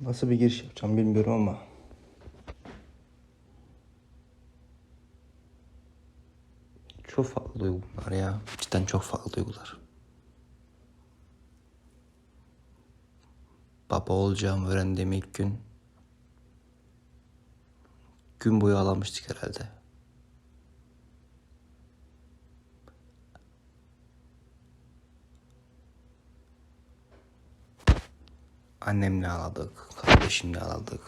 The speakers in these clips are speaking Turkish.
Nasıl bir giriş yapacağım bilmiyorum ama. Çok farklı duygu bunlar ya. Cidden çok farklı duygular. Baba olacağımı öğrendiğim ilk gün gün boyu ağlamıştık herhalde. Annemle ağladık, kardeşimle ağladık.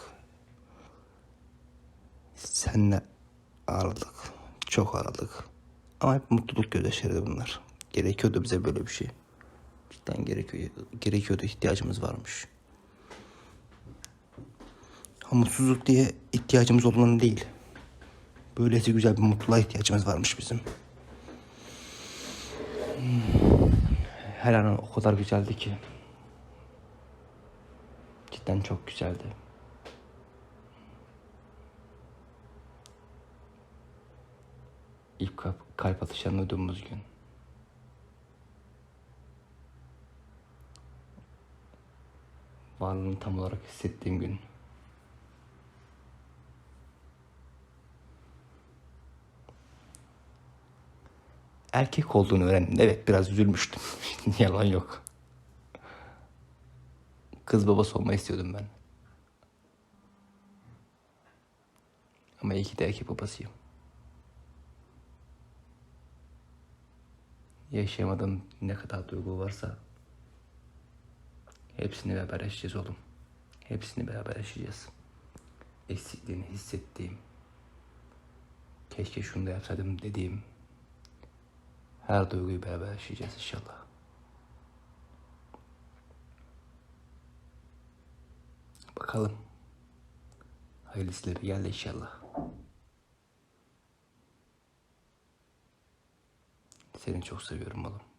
Senle ağladık, çok ağladık. Ama hep mutluluk gözyaşlarıydı bunlar. Gerekiyordu bize böyle bir şey. Cidden gerekiyordu, gerekiyordu, ihtiyacımız varmış. Ha, mutsuzluk diye ihtiyacımız olan değil. Böylesi güzel bir mutluluğa ihtiyacımız varmış bizim. Hmm. Her an o kadar güzeldi ki. Cidden çok güzeldi. İlk kalp, kalp atışlarını duyduğumuz gün. Varlığını tam olarak hissettiğim gün. Erkek olduğunu öğrendim. Evet biraz üzülmüştüm. Yalan yok. Kız babası olmayı istiyordum ben. Ama iyi ki de erkek babasıyım. Yaşayamadığım ne kadar duygu varsa hepsini beraber yaşayacağız oğlum. Hepsini beraber yaşayacağız. Eksikliğini hissettiğim, keşke şunu da yapsaydım dediğim her duyguyu beraber yaşayacağız inşallah. Bakalım. Hayırlısıyla bir geldi inşallah. Seni çok seviyorum oğlum.